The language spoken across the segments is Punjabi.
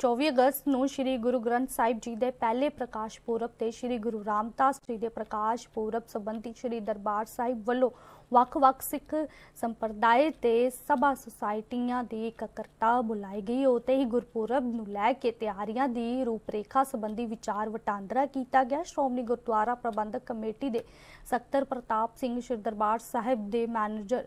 24 ਅਗਸਤ ਨੂੰ ਸ੍ਰੀ ਗੁਰੂ ਗ੍ਰੰਥ ਸਾਹਿਬ ਜੀ ਦੇ ਪਹਿਲੇ ਪ੍ਰਕਾਸ਼ ਪੁਰਬ ਤੇ ਸ੍ਰੀ ਗੁਰੂ ਰਾਮਦਾਸ ਜੀ ਦੇ ਪ੍ਰਕਾਸ਼ ਪੁਰਬ ਸੰਬੰਧੀ ਸ੍ਰੀ ਦਰਬਾਰ ਸਾਹਿਬ ਵੱਲੋਂ ਵੱਖ-ਵੱਖ ਸਿੱਖ ਸੰਪਰਦਾਇ ਤੇ ਸਭਾ ਸੁਸਾਇਟੀਆਂ ਦੀ ਇਕੱਤਰਤਾ ਬੁਲਾਈ ਗਈ। ਉਤੇ ਹੀ ਗੁਰਪੁਰਬ ਨੂੰ ਲੈ ਕੇ ਤਿਆਰੀਆਂ ਦੀ ਰੂਪਰੇਖਾ ਸੰਬੰਧੀ ਵਿਚਾਰ ਵਟਾਂਦਰਾ ਕੀਤਾ ਗਿਆ। ਸ਼੍ਰੋਮਣੀ ਗੁਰਦੁਆਰਾ ਪ੍ਰਬੰਧਕ ਕਮੇਟੀ ਦੇ ਸਕੱਤਰ ਪ੍ਰਤਾਪ ਸਿੰਘ ਸ੍ਰੀ ਦਰਬਾਰ ਸਾਹਿਬ ਦੇ ਮੈਨੇਜਰ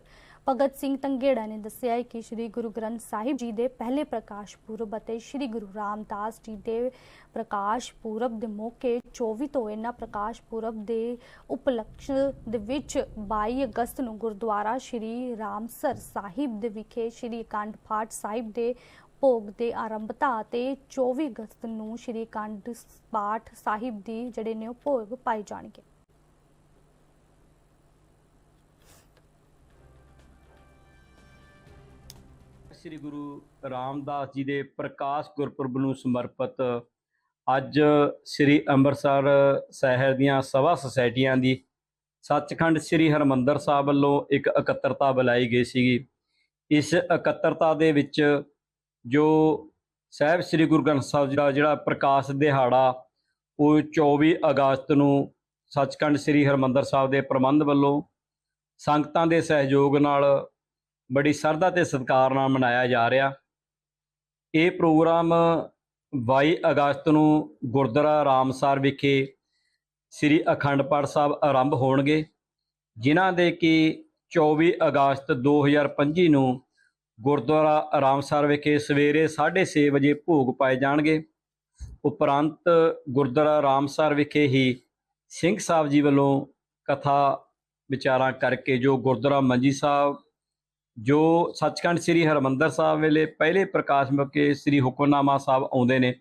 ਭਗਤ ਸਿੰਘ ਤੰਗੇੜਾ ਨੇ ਦੱਸਿਆ ਹੈ ਕਿ ਸ੍ਰੀ ਗੁਰੂ ਗ੍ਰੰਥ ਸਾਹਿਬ ਜੀ ਦੇ ਪਹਿਲੇ ਪ੍ਰਕਾਸ਼ ਪੁਰਬ ਅਤੇ ਸ੍ਰੀ ਗੁਰੂ ਰਾਮਦਾਸ ਜੀ ਦੇ ਪ੍ਰਕਾਸ਼ ਪੁਰਬ ਦੇ ਮੌਕੇ 24 ਤੋਂ ਇਹਨਾਂ ਪ੍ਰਕਾਸ਼ ਪੁਰਬ ਦੇ ਉਪਲਕਸ਼ ਦੇ ਵਿੱਚ 22 ਅਗਸਤ ਨੂੰ ਗੁਰਦੁਆਰਾ ਸ੍ਰੀ ਰਾਮਸਰ ਸਾਹਿਬ ਦੇ ਵਿਖੇ ਸ੍ਰੀ ਅਖੰਡ ਪਾਠ ਸਾਹਿਬ ਦੇ ਭੋਗ ਦੇ ਆਰੰਭਤਾ ਅਤੇ 24 ਅਗਸਤ ਨੂੰ ਸ੍ਰੀ ਅਖੰਡ ਪਾਠ ਸਾਹਿਬ ਦੀ ਜਿਹੜੇ ਨੇ ਉਹ ਭੋਗ ਪਾਏ ਜਾਣਗੇ। ਸ੍ਰੀ ਗੁਰੂ ਰਾਮਦਾਸ ਜੀ ਦੇ ਪ੍ਰਕਾਸ਼ ਗੁਰਪੁਰਬ ਨੂੰ ਸਮਰਪਿਤ ਅੱਜ ਸ੍ਰੀ ਅੰਮ੍ਰਿਤਸਰ ਸ਼ਹਿਰ ਦੀਆਂ ਸਭਾ ਸੁਸਾਇਟੀਆਂ ਦੀ ਸੱਚਖੰਡ ਸ੍ਰੀ ਹਰਮੰਦਰ ਸਾਹਿਬ ਵੱਲੋਂ ਇੱਕ ਇਕੱਤਰਤਾ ਬੁਲਾਈ ਗਈ ਸੀਗੀ। ਇਸ ਇਕੱਤਰਤਾ ਦੇ ਵਿੱਚ ਜੋ ਸਾਹਿਬ ਸ੍ਰੀ ਗੁਰੂ ਗ੍ਰੰਥ ਸਾਹਿਬ ਜੀ ਦਾ ਜਿਹੜਾ ਪ੍ਰਕਾਸ਼ ਦਿਹਾੜਾ, ਉਹ 24 ਅਗਸਤ ਨੂੰ ਸੱਚਖੰਡ ਸ੍ਰੀ ਹਰਮੰਦਰ ਸਾਹਿਬ ਦੇ ਪ੍ਰਬੰਧ ਵੱਲੋਂ ਸੰਗਤਾਂ ਦੇ ਸਹਿਯੋਗ ਨਾਲ ਬੜੀ ਸ਼ਰਧਾ ਤੇ ਸਤਿਕਾਰ ਨਾਲ ਮਨਾਇਆ ਜਾ ਰਿਹਾ। ਇਹ ਪ੍ਰੋਗਰਾਮ 22 ਅਗਸਤ ਨੂੰ ਗੁਰਦੁਆਰਾ ਰਾਮਸਰ ਵਿਖੇ ਸ੍ਰੀ ਅਖੰਡ ਪਾਠ ਸਾਹਿਬ ਆਰੰਭ ਹੋਣਗੇ, ਜਿਨ੍ਹਾਂ ਦੇ ਕਿ 24 ਅਗਸਤ 2025 ਨੂੰ ਗੁਰਦੁਆਰਾ ਰਾਮਸਰ ਵਿਖੇ ਸਵੇਰੇ 6:30 ਵਜੇ ਭੋਗ ਪਾਏ ਜਾਣਗੇ। ਉਪਰੰਤ ਗੁਰਦੁਆਰਾ ਰਾਮਸਰ ਵਿਖੇ ਹੀ ਸਿੰਘ ਸਾਹਿਬ ਜੀ ਵੱਲੋਂ ਕਥਾ ਵਿਚਾਰਾਂ ਕਰਕੇ ਜੋ ਗੁਰਦੁਆਰਾ ਮੰਜੀ ਸਾਹਿਬ ਜੋ ਸੱਚਖੰਡ ਸ੍ਰੀ ਹਰਮੰਦਰ ਸਾਹਿਬ ਵੇਲੇ ਪਹਿਲੇ ਪ੍ਰਕਾਸ਼ ਮੌਕੇ ਸ੍ਰੀ ਹੁਕਮਨਾਮਾ ਸਾਹਿਬ ਆਉਂਦੇ ਨੇ,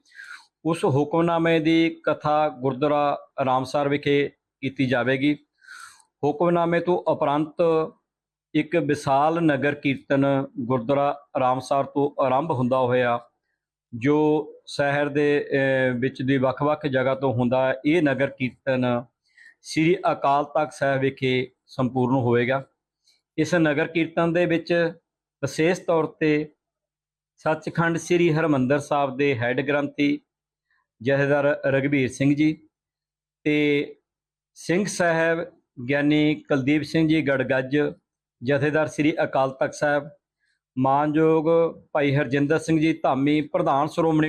ਉਸ ਹੁਕਮਨਾਮੇ ਦੀ ਕਥਾ ਗੁਰਦੁਆਰਾ ਰਾਮਸਰ ਵਿਖੇ ਕੀਤੀ ਜਾਵੇਗੀ। ਹੁਕਮਨਾਮੇ ਤੋਂ ਉਪਰੰਤ ਇੱਕ ਵਿਸ਼ਾਲ ਨਗਰ ਕੀਰਤਨ ਗੁਰਦੁਆਰਾ ਰਾਮਸਰ ਤੋਂ ਆਰੰਭ ਹੁੰਦਾ ਹੋਇਆ, ਜੋ ਸ਼ਹਿਰ ਦੇ ਵਿੱਚ ਦੀ ਵੱਖ-ਵੱਖ ਜਗ੍ਹਾ ਤੋਂ ਹੁੰਦਾ ਇਹ ਨਗਰ ਕੀਰਤਨ ਸ੍ਰੀ ਅਕਾਲ ਤਖਤ ਸਾਹਿਬ ਵਿਖੇ ਸੰਪੂਰਨ ਹੋਵੇਗਾ। ਇਸ ਨਗਰ ਕੀਰਤਨ ਦੇ ਵਿੱਚ ਵਿਸ਼ੇਸ਼ ਤੌਰ ਤੇ ਸੱਚਖੰਡ ਸ੍ਰੀ ਹਰਮੰਦਰ ਸਾਹਿਬ ਦੇ ਹੈੱਡ ਗ੍ਰੰਥੀ ਜਥੇਦਾਰ ਰਗਵੀਰ ਸਿੰਘ ਜੀ ਤੇ ਸਿੰਘ ਸਾਹਿਬ ਗਿਆਨੀ ਕੁਲਦੀਪ ਸਿੰਘ ਜੀ ਗੜਗੱਜ, ਜਥੇਦਾਰ ਸ੍ਰੀ ਅਕਾਲ ਤਖਤ ਸਾਹਿਬ, ਮਾਨਯੋਗ ਭਾਈ ਹਰਜਿੰਦਰ ਸਿੰਘ ਜੀ ਧਾਮੀ, ਪ੍ਰਧਾਨ ਸ਼੍ਰੋਮਣੀ